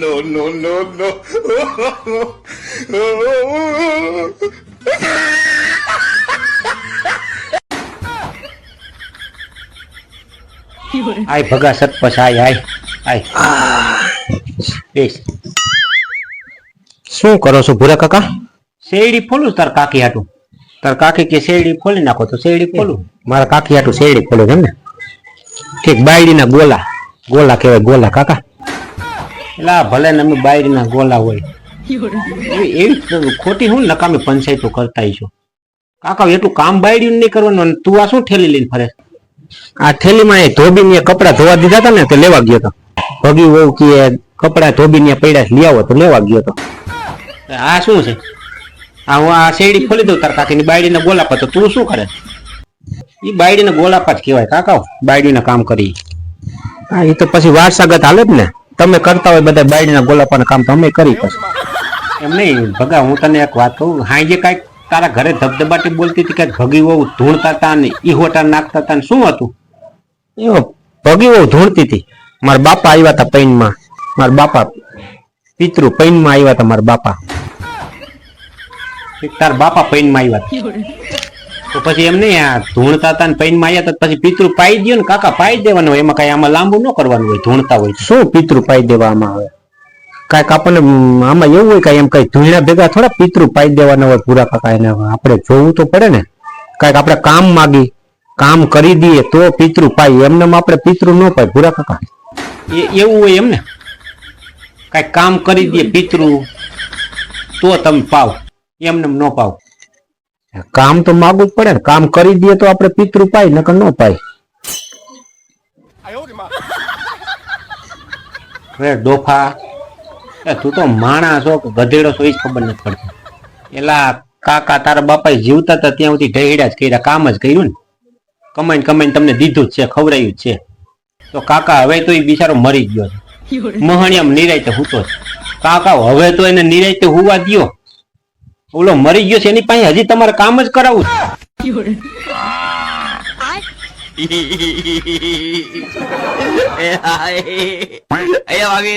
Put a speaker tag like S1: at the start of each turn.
S1: no, no, no, no.
S2: આય ભગા સતપસ આય આય આય. બેસ
S3: શું કરો છો ભૂરા કાકા?
S2: શેરડી ફોલું તાર કાકી હાટું. તાર કાકી કે શેરડી ફોલી નાખો તો શેરડી ફોલું.
S3: મારા કાકી હાટું શેરડી ફોલું છે એમ ને? ઠીક બાયડીના ગોલા. ગોલા કહેવાય ગોલા કાકા.
S2: એટલે ભલે ને અમે બાયરીના ગોલા હોય. એવી ખોટી હું નકામી પંચાયતો કરતા છો. કાકા એટલું કામ બાયડી નહીં કરવાનું અને તું આ શું ઠેલી લઈને ફરે?
S3: આ થેલીમાં એ ધોબી ને કપડા ધોવા દીધા હતા ને તો લેવા ગયો તો. ભગી વહુ કે કપડા ધોબી ને પડ્યા લઈ આવો તો લેવા ગયો તો.
S2: આ શું છે? આ હું આ શેરડી ખોલી દઉં તાર કાકીની બાયડીને ગોલાપા તો તું શું કરે? એ બાયડીના ગોલાપા જ કહેવાય કાકા બાયડીના કામ કરી.
S3: હા એ તો પછી વારસાગત હાલે જ ને. તમે કરતા હોય બધા બાયડીના ગોલાપાના કામ તમે અમે કરી પછી
S2: એમ નહીં ભગા હું તને એક વાત કહું. હાંજે કાંઈક તારા ઘરે ધબધબાટી બોલતી હતી કે ભગી વહુ ધૂણતા હતા ને ઈ હોટા નાખતા હતા ને શું હતું?
S3: એવો ભગી વહુ ધૂણતી હતી. મારા બાપા આવ્યા હતા પૈનમાં. મારા બાપા પિતૃ પૈનમાં આવ્યા હતા મારા બાપા.
S2: તાર બાપા પૈનમાં આવ્યા હતા. તો પછી એમ નહીં આ ધૂણતા હતા ને પૈનમાં આવ્યા પછી પિતૃ પાઈ દો ને કાકા પાઈ દેવાનું એમાં કઈ આમાં લાંબુ ન કરવાનું હોય ધૂણતા હોય
S3: શું પિતૃ પાઈ દેવામાં આવે? કાંઈક આપણને આમાં એવું હોય કાંઈ એમ કઈ ધૂળના ભેગા થોડા પિતૃ પાઈ દેવાના હોય પૂરા કાકા એને આપણે જોવું તો પડે ને. કાંઈક આપણે કામ માગી કામ કરી દઈએ તો પિતૃ પાઈ એમને આપણે પિતૃ ન પાય પૂરા કાકા.
S2: એ એવું હોય એમ ને. કાંઈક કામ કરી દઈએ પિતૃ તો તમે પાવ એમને એમ ન પાવ.
S3: કામ તો માગવું જ પડે ને. કામ કરી દઈએ તો આપણે પિતૃ પાય નકર ન પાય.
S2: અરે ડોફા. એ તું તો માણા છો કે ગધેડો છો એ જ ખબર નથી પડતી. એલા કાકા તારા બાપા જીવતા હતા ત્યાં સુધી ઢહેડા જ કર્યા કામ જ કર્યું ને. કમાઈને કમાઈને તમને દીધું જ છે ખવડાયું જ છે. તો કાકા હવે તો એ બિચારો મરી ગયો છે. મહણિયામ નિરાયતે હૂતો છે. કાકા હવે તો એને નિરાયતે હુવા દ્યો. ઓલો મરી ગયો છે એની પાસે હજી તમારે કામ જ કરાવવું
S1: અહીંયા lagi.